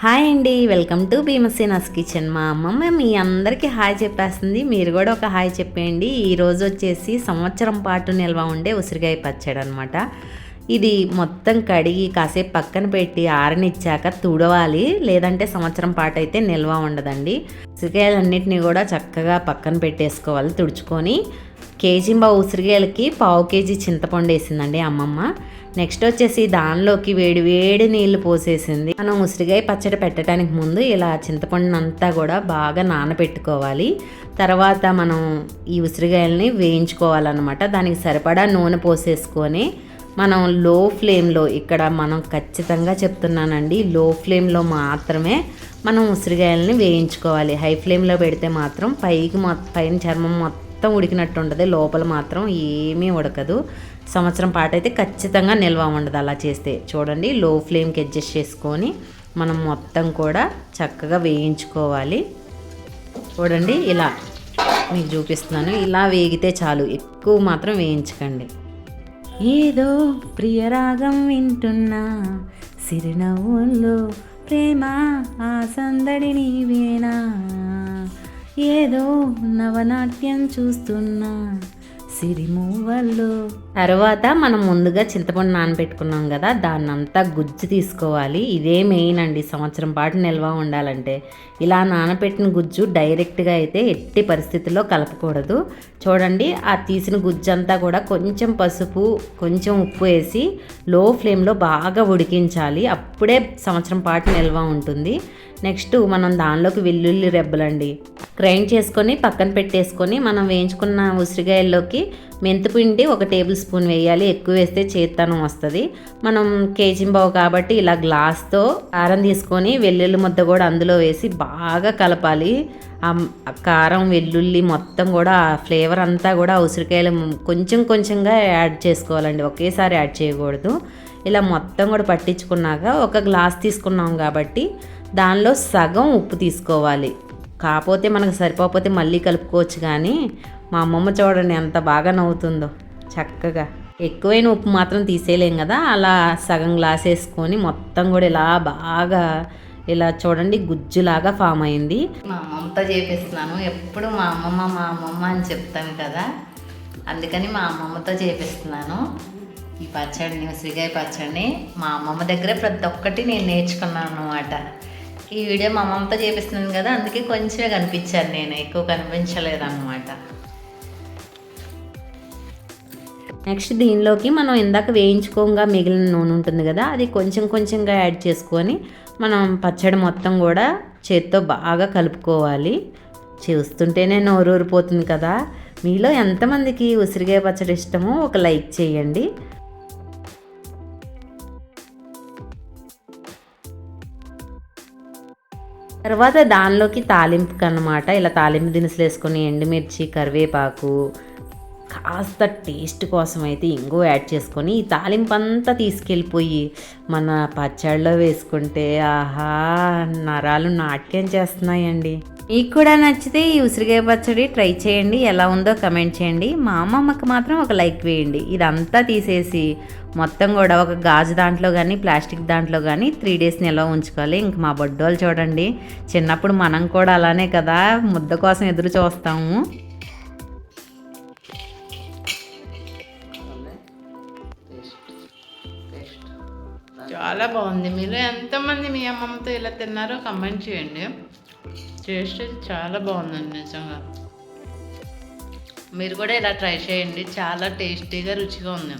Hi అండి welcome to భీమసేనాస్ kitchen. మా అమ్మమ్మ మీ అందరికీ హాయ్ చెప్పేస్తుంది. మీరు కూడా ఒక హాయ్ చెప్పేయండి. ఈరోజు వచ్చేసి సంవత్సరం పాటు నిల్వ ఉండే ఉసిరికాయ పచ్చడి అనమాట ఇది మొత్తం కడిగి కాసేపు పక్కన పెట్టి ఆరనిచ్చాక తుడవాలి. లేదంటే సంవత్సరం పాటు అయితే నిల్వ ఉండదండి. ఉసిరికాయలన్నిటిని కూడా చక్కగా పక్కన పెట్టేసుకోవాలి తుడుచుకొని. కేజీ బా ఉసిరికాయలకి పావు కేజీ చింతపండు వేసిందండి అమ్మమ్మ. నెక్స్ట్ వచ్చేసి దానిలోకి వేడి వేడి నీళ్ళు పోసేసింది. మనం ఉసిరికాయ పచ్చడి పెట్టడానికి ముందు ఇలా చింతపండుని అంతా కూడా బాగా నానబెట్టుకోవాలి. తర్వాత మనం ఈ ఉసిరికాయలని వేయించుకోవాలన్నమాట. దానికి సరిపడా నూనె పోసేసుకొని మనం లో ఫ్లేమ్లో ఇక్కడ మనం ఖచ్చితంగా చెప్తున్నానండి లో ఫ్లేమ్లో మాత్రమే మనం ఉసిరికాయలని వేయించుకోవాలి. హై ఫ్లేమ్లో పెడితే మాత్రం పైకి మొ పైన చర్మం మొత్తం మొత్తం ఉడికినట్టు ఉంటుంది లోపల మాత్రం ఏమీ ఉడకదు. సంవత్సరం పాటు అయితే ఖచ్చితంగా నిల్వ ఉండదు అలా చేస్తే. చూడండి లో ఫ్లేమ్కి అడ్జస్ట్ చేసుకొని మనం మొత్తం కూడా చక్కగా వేయించుకోవాలి. చూడండి ఇలా మీకు చూపిస్తున్నాను. ఇలా వేగితే చాలు. ఎక్కువ మాత్రం వేయించకండి. ఏదో ప్రియరాగం వింటున్నా సిరినవ్వుల్లో ప్రేమ ఆ సందడి నీవేనా? ఏదో నవనాట్యం చూస్తున్నా. సిరిమూవల్లో. తర్వాత మనం ముందుగా చింతపండు నానబెట్టుకున్నాం కదా దాన్ని అంతా గుజ్జు తీసుకోవాలి. ఇదే మెయిన్ అండి. సంవత్సరం పాటు నిల్వ ఉండాలంటే. ఇలా నానబెట్టిన గుజ్జు డైరెక్ట్గా అయితే ఎట్టి పరిస్థితుల్లో కలపకూడదు. చూడండి ఆ తీసిన గుజ్జు అంతా కూడా కొంచెం పసుపు కొంచెం ఉప్పు వేసి లో ఫ్లేమ్లో బాగా ఉడికించాలి. అప్పుడే సంవత్సరం పాటు నిల్వ ఉంటుంది. నెక్స్ట్ మనం దానిలోకి వెల్లుల్లి రెబ్బలండి. గ్రైండ్ చేసుకొని పక్కన పెట్టేసుకొని మనం వేయించుకున్న ఉసిరికాయల్లోకి మెంతిపిండి ఒక టేబుల్ స్పూన్ వేయాలి. ఎక్కువ వేస్తే చేత్తనం వస్తుంది. మనం కేజీ బావు కాబట్టి ఇలా గ్లాస్తో కారం తీసుకొని వెల్లుల్లి ముద్ద కూడా అందులో వేసి బాగా కలపాలి. ఆ కారం వెల్లుల్లి మొత్తం కూడా ఆ ఫ్లేవర్ అంతా కూడా ఉసిరికాయలు కొంచెం కొంచెంగా యాడ్ చేసుకోవాలండి. ఒకేసారి యాడ్ చేయకూడదు. ఇలా మొత్తం కూడా పట్టించుకున్నాక ఒక గ్లాస్ తీసుకున్నాం కాబట్టి దానిలో సగం ఉప్పు తీసుకోవాలి. కాకపోతే మనకు సరిపోతే మళ్ళీ కలుపుకోవచ్చు కానీ మా అమ్మమ్మ చూడండి ఎంత బాగా నవ్వుతుందో చక్కగా. ఎక్కువైన ఉప్పు మాత్రం తీసేయలేం కదా అలా సగం గ్లాస్ వేసుకొని మొత్తం కూడా ఇలా బాగా ఇలా చూడండి గుజ్జులాగా ఫామ్ అయింది. మా అమ్మమ్మతో చేపిస్తున్నాను. ఎప్పుడు మా అమ్మమ్మ మా అమ్మమ్మ అని చెప్తాను కదా అందుకని మా అమ్మమ్మతో చేపిస్తున్నాను. ఈ పచ్చడిని ఉసిరికాయ పచ్చడిని మా అమ్మమ్మ దగ్గరే ప్రతి ఒక్కటి నేను నేర్చుకున్నాను అనమాట ఈ వీడియో మా అమ్మమ్మతో చేపిస్తున్నాను కదా అందుకే కొంచెమే కనిపించాను నేను ఎక్కువ కనిపించలేదు అనమాట నెక్స్ట్ దీనిలోకి మనం ఇందాక వేయించుకోగా మిగిలిన నూనె ఉంటుంది కదా అది కొంచెం కొంచెంగా యాడ్ చేసుకొని మనం పచ్చడి మొత్తం కూడా చేత్తో బాగా కలుపుకోవాలి. చూస్తుంటేనే నోరూరిపోతుంది కదా. మీలో ఎంతమందికి ఉసిరికాయ పచ్చడి ఇష్టమో ఒక లైక్ చేయండి. తర్వాత దానిలోకి తాలింపుకి అన్నమాట ఇలా తాలింపు దినుసులు వేసుకొని ఎండుమిర్చి కరివేపాకు కాస్త టేస్ట్ కోసం అయితే ఇంగో యాడ్ చేసుకొని ఈ తాలింపు అంతా తీసుకెళ్ళిపోయి మన పచ్చడిలో వేసుకుంటే ఆహా నరాలు నాట్యం చేస్తున్నాయండి. మీకు కూడా నచ్చితే ఈ ఉసిరికాయ పచ్చడి ట్రై చేయండి. ఎలా ఉందో కమెంట్ చేయండి. మా అమ్మమ్మకి మాత్రం ఒక లైక్ వేయండి. ఇదంతా తీసేసి మొత్తం కూడా ఒక గాజు దాంట్లో కానీ ప్లాస్టిక్ దాంట్లో కానీ త్రీ డేస్ నిల్వ ఉంచుకోవాలి. ఇంక మా బొడ్డోళ్ళు చూడండి. చిన్నప్పుడు మనం కూడా అలానే కదా ముద్ద కోసం ఎదురు చూస్తాము. చాలా బాగుంది. మీరు ఎంతమంది మీ అమ్మమ్మతో ఇలా తిన్నారో కమెంట్ చేయండి. టేస్ట్ అయితే చాలా బాగుందండి నిజంగా. మీరు కూడా ఇలా ట్రై చేయండి. చాలా టేస్టీగా రుచిగా ఉంది.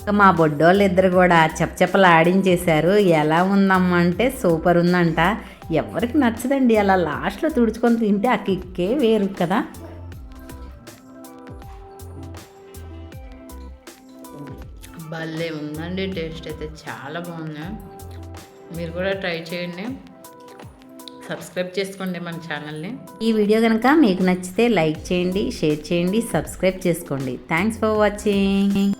ఇంకా మా బొడ్డోళ్ళు ఇద్దరు కూడా చెప్పచెప్పలు ఆడించేశారు ఎలా ఉందమ్మా అంటే సూపర్ ఉందంట. ఎవరికి నచ్చదండి అలా లాస్ట్లో తుడుచుకొని తింటే ఆ కిక్కే వేరు కదా. భలే ఉందండి టేస్ట్ అయితే చాలా బాగుంది. మీరు కూడా ట్రై చేయండి. సబ్స్క్రైబ్ చేసుకోండి మన ఛానల్ని. ఈ వీడియో కనుక మీకు నచ్చితే లైక్ చేయండి షేర్ చేయండి సబ్స్క్రైబ్ చేసుకోండి. Thanks for watching